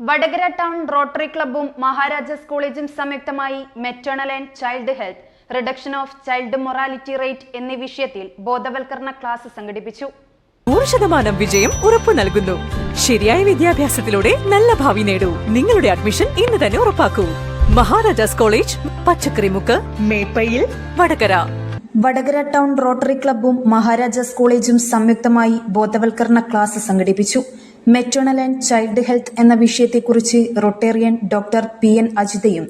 Vadakara town rotary ക്ലബ്ബും മഹാരാജാസ് കോളേജും സംയുക്തമായി maternal and child health reduction of child mortality rate എന്നീ വിഷയത്തിൽ ബോധവൽക്കരണ ക്ലാസ് സംഘടിപ്പിച്ചു. നൂറ് ശതമാനം വിജയം ഉറപ്പു നൽകുന്നു. ശരിയായ വിദ്യാഭ്യാസത്തിലൂടെ നല്ല ഭാവി നേടൂ. നിങ്ങളുടെ അഡ്മിഷൻ ഇന്ന് തന്നെ ഉറപ്പാക്കൂ. Maharajas college Pachakkarimukku Meppayil Vadakara. Vadakara town rotary ക്ലബ്ബും Maharajas കോളേജും സംയുക്തമായി ബോധവൽക്കരണ ക്ലാസ് സംഘടിപ്പിച്ചു. മെറ്റേണൽ ആൻഡ് ചൈൽഡ് ഹെൽത്ത് എന്ന വിഷയത്തെക്കുറിച്ച് Rotarian doctor P N അജിതയും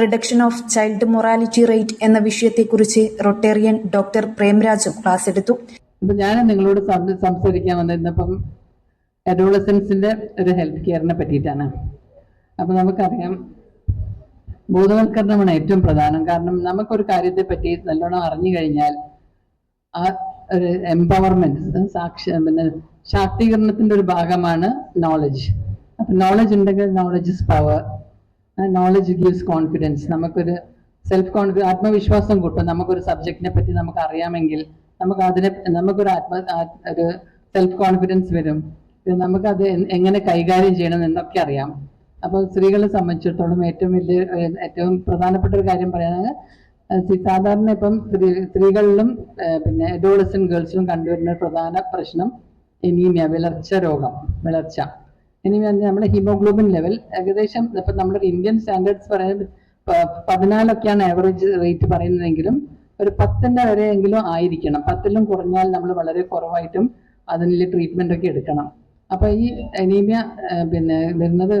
reduction of child mortality rate എന്ന വിഷയത്തെക്കുറിച്ച് റൊട്ടേറിയൻ ഡോക്ടർ പ്രേംരാജും ക്ലാസ് എടുത്തു. ഇപ്പൊ ഞാൻ നിങ്ങളോട് സംസാരിക്കാൻ വന്നിരുന്നപ്പം അഡോളസൻസിന്റെ ഒരു ഹെൽത്ത് കെയറിനെ പറ്റിയിട്ടാണ്. അപ്പൊ നമുക്കറിയാം ബോധവൽക്കരണമാണ് ഏറ്റവും പ്രധാനം. കാരണം നമുക്കൊരു കാര്യത്തെ പറ്റി നല്ലോണം അറിഞ്ഞു കഴിഞ്ഞാൽ ആ ഒരു എംപവർമെന്റ് സാക്ഷ പിന്നെ ശാക്തീകരണത്തിന്റെ ഒരു ഭാഗമാണ് നോളജ് അപ്പൊ നോളജ് ഉണ്ടെങ്കിൽ knowledge is power knowledge gives confidence നമുക്കൊരു സെൽഫ് കോൺഫിഡൻസ് ആത്മവിശ്വാസം കൂട്ടും. നമുക്കൊരു സബ്ജക്റ്റിനെ പറ്റി നമുക്ക് അറിയാമെങ്കിൽ നമുക്ക് അതിനെ നമുക്കൊരു ആത്മ ഒരു സെൽഫ് കോൺഫിഡൻസ് വരും നമുക്കത് എങ്ങനെ കൈകാര്യം ചെയ്യണം എന്നൊക്കെ അറിയാം. അപ്പോൾ സ്ത്രീകളെ സംബന്ധിച്ചിടത്തോളം ഏറ്റവും വലിയ ഏറ്റവും പ്രധാനപ്പെട്ട ഒരു കാര്യം പറയുന്നത് സാധാരണ ഇപ്പം സ്ത്രീ സ്ത്രീകളിലും പിന്നെ അഡോളസൻ ഗേൾസിലും കണ്ടുവരുന്ന പ്രധാന പ്രശ്നം എനീമിയ വിളർച്ച രോഗം വിളർച്ച. എനീമിയ നമ്മുടെ ഹീമോഗ്ലോബിൻ ലെവൽ ഏകദേശം ഇപ്പം നമ്മുടെ ഇന്ത്യൻ സ്റ്റാൻഡേർഡ്സ് പറയുന്നത് പതിനാലൊക്കെയാണ് ആവറേജ് റേറ്റ് പറയുന്നതെങ്കിലും ഒരു പത്തിന്റെ വരെയെങ്കിലും ആയിരിക്കണം. പത്തിലും കുറഞ്ഞാൽ നമ്മൾ വളരെ കുറവായിട്ടും അതിനുള്ള ട്രീറ്റ്മെന്റ് ഒക്കെ എടുക്കണം. അപ്പോൾ ഈ അനീമിയ പിന്നെ വരുന്നത്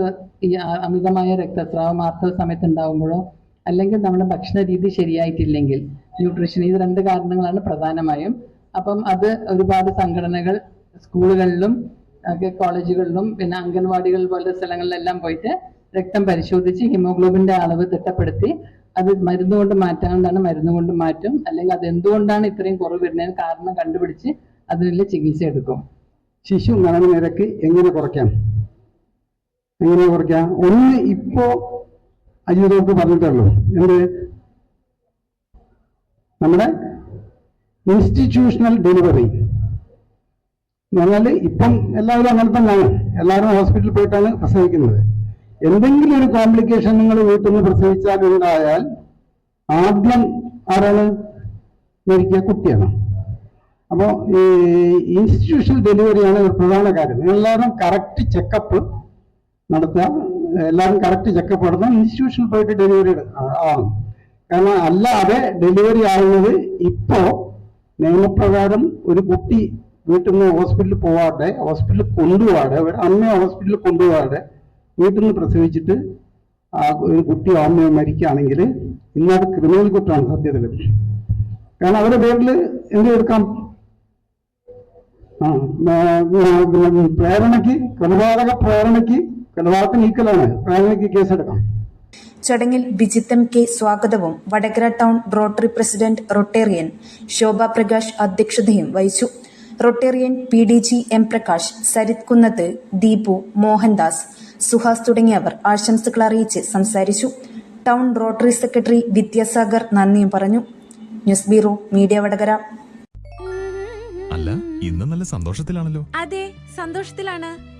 ഈ അമിതമായ രക്തസ്രാവം ആർത്തവ സമയത്ത് ഉണ്ടാകുമ്പോഴോ അല്ലെങ്കിൽ നമ്മുടെ ഭക്ഷണ രീതി ശരിയായിട്ടില്ലെങ്കിൽ ന്യൂട്രീഷൻ ഇത് രണ്ട് കാരണങ്ങളാണ് പ്രധാനമായും. അപ്പം അത് ഒരുപാട് സംഘടനകൾ സ്കൂളുകളിലും ഒക്കെ കോളേജുകളിലും പിന്നെ അംഗൻവാടികൾ പോലത്തെ സ്ഥലങ്ങളിലെല്ലാം പോയിട്ട് രക്തം പരിശോധിച്ച് ഹിമോഗ്ലോബിന്റെ അളവ് തിട്ടപ്പെടുത്തി അത് മരുന്ന് കൊണ്ട് മാറ്റാവുന്നതാണ് മരുന്ന് കൊണ്ട് മാറ്റും. അല്ലെങ്കിൽ അത് എന്തുകൊണ്ടാണ് ഇത്രയും കുറവ് വരുന്നതിന് കാരണം കണ്ടുപിടിച്ച് അതിനുള്ള ചികിത്സ എടുക്കും. ശിശു മരണ നിരക്ക് എങ്ങനെ കുറയ്ക്കാം? എങ്ങനെ കുറയ്ക്കാം? ഒന്ന് ഇപ്പോ അജിതോക്ക് പറഞ്ഞിട്ടുള്ളൂ. എന്ത്? നമ്മുടെ ഇൻസ്റ്റിറ്റ്യൂഷണൽ ഡെലിവറി പറഞ്ഞാൽ ഇപ്പം എല്ലാവരും അങ്ങനെ തന്നെയാണ്. എല്ലാവരും ഹോസ്പിറ്റലിൽ പോയിട്ടാണ് പ്രസവിക്കുന്നത്. എന്തെങ്കിലും ഒരു കോംപ്ലിക്കേഷൻ നിങ്ങൾ വീട്ടിൽ നിന്ന് പ്രസവിച്ചാൽ ഉണ്ടായാൽ ആദ്യം ആരാണ്? മരിക്കുക കുട്ടിയാണ്. അപ്പോൾ ഈ ഇൻസ്റ്റിറ്റ്യൂഷണൽ ഡെലിവറിയാണ് ഒരു പ്രധാന കാര്യം. നിങ്ങൾ എല്ലാവരും കറക്റ്റ് ചെക്കപ്പ് നടത്തുക. എല്ലാവരും കറക്റ്റ് ചെക്കപ്പ് നടത്തുക. ഇൻസ്റ്റിറ്റ്യൂഷനിൽ പോയിട്ട് ഡെലിവറി ആണ്. കാരണം അല്ലാതെ ഡെലിവറി ആവുന്നത് ഇപ്പോൾ നിയമപ്രകാരം ഒരു കുട്ടി വീട്ടിൽ നിന്ന് ഹോസ്പിറ്റലിൽ പോവാതെ ഹോസ്പിറ്റലിൽ കൊണ്ടുപോവാതെ അമ്മയെ ഹോസ്പിറ്റലിൽ കൊണ്ടുപോവാതെ വീട്ടിൽ നിന്ന് പ്രസവിച്ചിട്ട് ആ ഒരു കുട്ടി അമ്മയോ മരിക്കുകയാണെങ്കിൽ ഇന്നത് ക്രിമിനൽ കുറ്റമാണ് സത്യത്തിൽ. കാരണം അവരുടെ പേരിൽ എന്ത് എടുക്കാം? പ്രേരണയ്ക്ക് കൊലപാതക പ്രേരണയ്ക്ക് കൊലപാതക നീക്കലാണ് പ്രേരണയ്ക്ക് കേസെടുക്കാം ചടങ്ങിൽ ബിജിത്തം കെ സ്വാഗതവും Vadakara town Rotary president Rotarian Shobha Prakash അധ്യക്ഷതയും വഹിച്ചു. Rotarian P D G M Prakash Sarith Kunnath Deepu Mohandas Suhas തുടങ്ങിയവർ ആശംസകൾ അറിയിച്ച് സംസാരിച്ചു. ടൗൺ റോട്ടറി സെക്രട്ടറി വിദ്യാസാഗർ നന്ദിയും പറഞ്ഞു. News bureau media Vadakara. അല്ല ഇന്ന് നല്ല സന്തോഷത്തിലാണല്ലോ. അതെ സന്തോഷത്തിലാണ്.